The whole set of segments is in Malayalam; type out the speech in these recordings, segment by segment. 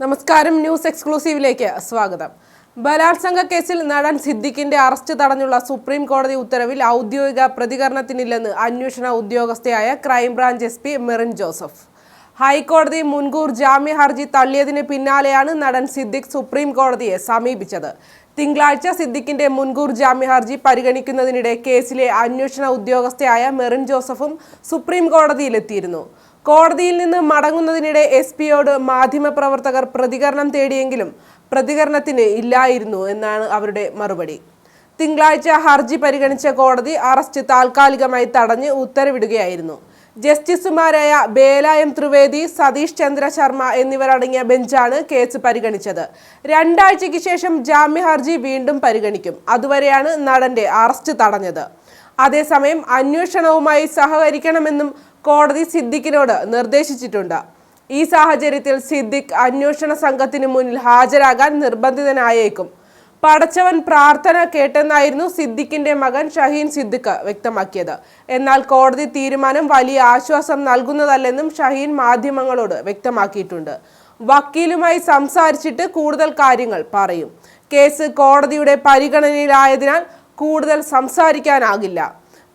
നമസ്കാരം ന്യൂസ് എക്സ്ക്ലൂസീവിലേക്ക് സ്വാഗതം. ബലാത്സംഗ കേസിൽ നടൻ സിദ്ദിഖിന്റെ അറസ്റ്റ് തടഞ്ഞുള്ള സുപ്രീം കോടതി ഉത്തരവിൽ ഔദ്യോഗിക പ്രതികരണത്തിനില്ലെന്ന് അന്വേഷണ ഉദ്യോഗസ്ഥയായ crime branch S P Merin Joseph. ഹൈക്കോടതി മുൻകൂർ ജാമ്യ ഹർജി തള്ളിയതിന് പിന്നാലെയാണ് നടൻ സിദ്ദിഖ് സുപ്രീം കോടതിയെ സമീപിച്ചത്. തിങ്കളാഴ്ച സിദ്ദിഖിന്റെ മുൻകൂർ ജാമ്യ ഹർജി പരിഗണിക്കുന്നതിനിടെ കേസിലെ അന്വേഷണ ഉദ്യോഗസ്ഥയായ മെറിൻ ജോസഫും സുപ്രീം കോടതിയിലെത്തിയിരുന്നു. കോടതിയിൽ നിന്ന് മടങ്ങുന്നതിനിടെ എസ് പിയോട് മാധ്യമപ്രവർത്തകർ പ്രതികരണം തേടിയെങ്കിലും പ്രതികരണത്തിന് ഇല്ലായിരുന്നു എന്നാണ് അവരുടെ മറുപടി. തിങ്കളാഴ്ച ഹർജി പരിഗണിച്ച കോടതി അറസ്റ്റ് താൽക്കാലികമായി തടഞ്ഞ് ഉത്തരവിടുകയായിരുന്നു. ജസ്റ്റിസുമാരായ ബേലായം ത്രിവേദി സതീഷ് ചന്ദ്ര ശർമ്മ എന്നിവരടങ്ങിയ ബെഞ്ചാണ് കേസ് പരിഗണിച്ചത്. രണ്ടാഴ്ചയ്ക്ക് ശേഷം ജാമ്യ ഹർജി വീണ്ടും പരിഗണിക്കും. അതുവരെയാണ് നടന്റെ അറസ്റ്റ് തടഞ്ഞത്. അതേസമയം അന്വേഷണവുമായി സഹകരിക്കണമെന്നും കോടതി സിദ്ദിഖിനോട് നിർദ്ദേശിച്ചിട്ടുണ്ട്. ഈ സാഹചര്യത്തിൽ സിദ്ദിഖ് അന്വേഷണ സംഘത്തിന് മുന്നിൽ ഹാജരാകാൻ നിർബന്ധിതനായേക്കും. പടച്ചവൻ പ്രാർത്ഥന കേട്ടെന്നായിരുന്നു സിദ്ദിഖിന്റെ മകൻ ഷഹീൻ സിദ്ദിഖ് വ്യക്തമാക്കിയത്. എന്നാൽ കോടതി തീരുമാനം വലിയ ആശ്വാസം നൽകുന്നതല്ലെന്നും ഷഹീൻ മാധ്യമങ്ങളോട് വ്യക്തമാക്കിയിട്ടുണ്ട്. വക്കീലുമായി സംസാരിച്ചിട്ട് കൂടുതൽ കാര്യങ്ങൾ പറയും. കേസ് കോടതിയുടെ പരിഗണനയിലായതിനാൽ കൂടുതൽ സംസാരിക്കാനാകില്ല.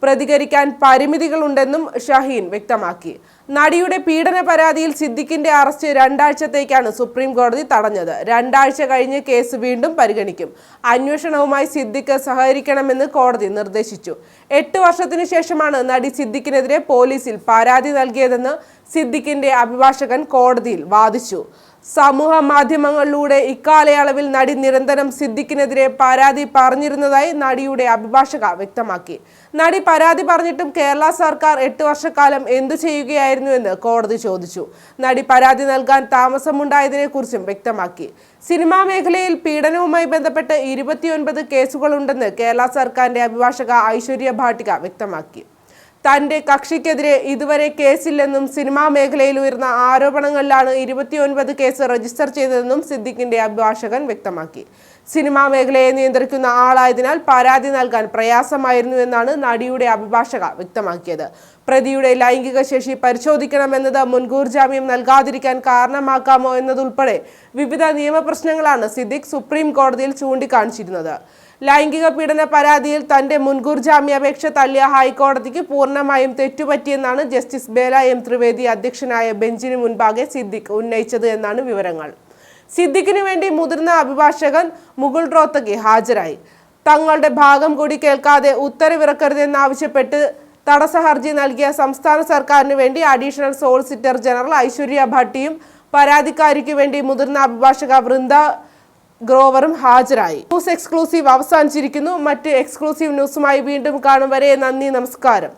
പ്രതികരിക്കാൻ പരിമിതികളുണ്ടെന്നും ഷഹീൻ വ്യക്തമാക്കി. നടിയുടെ പീഡന പരാതിയിൽ സിദ്ദിഖിന്റെ അറസ്റ്റ് രണ്ടാഴ്ചത്തേക്കാണ് സുപ്രീം കോടതി തടഞ്ഞത്. രണ്ടാഴ്ച കഴിഞ്ഞ് കേസ് വീണ്ടും പരിഗണിക്കും. അന്വേഷണവുമായി സിദ്ദിഖ് സഹകരിക്കണമെന്ന് കോടതി നിർദ്ദേശിച്ചു. എട്ട് വർഷത്തിനു ശേഷമാണ് നടി സിദ്ദിഖിനെതിരെ പോലീസിൽ പരാതി നൽകിയതെന്ന് സിദ്ദിഖിന്റെ അഭിഭാഷകൻ കോടതിയിൽ വാദിച്ചു. സമൂഹ മാധ്യമങ്ങളിലൂടെ ഇക്കാലയളവിൽ നടി നിരന്തരം സിദ്ദിഖിനെതിരെ പരാതി പറഞ്ഞിരുന്നതായി നടിയുടെ അഭിഭാഷക വ്യക്തമാക്കി. നടി പരാതി പറഞ്ഞിട്ടും കേരള സർക്കാർ എട്ട് വർഷക്കാലം എന്തു ചെയ്യുകയായിരുന്നു എന്ന് കോടതി ചോദിച്ചു. നടി പരാതി നൽകാൻ താമസമുണ്ടായതിനെ കുറിച്ചും വ്യക്തമാക്കി. സിനിമാ മേഖലയിൽ പീഡനവുമായി ബന്ധപ്പെട്ട് ഇരുപത്തിയൊൻപത് കേസുകളുണ്ടെന്ന് കേരള സർക്കാരിന്റെ അഭിഭാഷക ഐശ്വര്യ ഭാട്ടിക വ്യക്തമാക്കി. തന്റെ കക്ഷിക്കെതിരെ ഇതുവരെ കേസില്ലെന്നും സിനിമാ മേഖലയിൽ ഉയർന്ന ആരോപണങ്ങളിലാണ് ഇരുപത്തിയൊൻപത് കേസ് രജിസ്റ്റർ ചെയ്തതെന്നും സിദ്ദിഖിന്റെ അഭിഭാഷകൻ വ്യക്തമാക്കി. സിനിമാ മേഖലയെ നിയന്ത്രിക്കുന്ന ആളായതിനാൽ പരാതി നൽകാൻ പ്രയാസമായിരുന്നു എന്നാണ് നടിയുടെ അഭിഭാഷക വ്യക്തമാക്കിയത്. പ്രതിയുടെ ലൈംഗിക ശേഷി പരിശോധിക്കണമെന്നത് മുൻകൂർ ജാമ്യം നൽകാതിരിക്കാൻ കാരണമാക്കാമോ എന്നതുൾപ്പെടെ വിവിധ നിയമപ്രശ്നങ്ങളാണ് സിദ്ദിഖ് സുപ്രീം കോടതിയിൽ ചൂണ്ടിക്കാണിച്ചിരുന്നത്. ലൈംഗിക പീഡന പരാതിയിൽ തന്റെ മുൻകൂർ ജാമ്യാപേക്ഷ തള്ളിയ ഹൈക്കോടതിക്ക് പൂർണമായും തെറ്റുപറ്റിയെന്നാണ് ജസ്റ്റിസ് ബേല എം. ത്രിവേദി അധ്യക്ഷനായ ബെഞ്ചിന് മുൻപാകെ സിദ്ദിഖ് ഉന്നയിച്ചത് എന്നാണ് വിവരങ്ങൾ. സിദ്ദിഖിന് വേണ്ടി മുതിർന്ന അഭിഭാഷകൻ മുകുൾ റോത്തഗി ഹാജരായി. തങ്ങളുടെ ഭാഗം കൂടി കേൾക്കാതെ ഉത്തരവിറക്കരുതെന്നാവശ്യപ്പെട്ട് തടസ്സ ഹർജി നൽകിയ സംസ്ഥാന സർക്കാരിന് വേണ്ടി അഡീഷണൽ സോളിസിറ്റർ ജനറൽ ഐശ്വര്യ ഭട്ടിയും പരാതിക്കാരിക്ക് വേണ്ടി മുതിർന്ന അഭിഭാഷക വൃന്ദ ഗ്രോവറും ഹാജരായി. ന്യൂസ് എക്സ്ക്ലൂസീവ് അവസാനിച്ചിരിക്കുന്നു. മറ്റ് എക്സ്ക്ലൂസീവ് ന്യൂസുമായി വീണ്ടും കാണും വരെ നന്ദി നമസ്കാരം.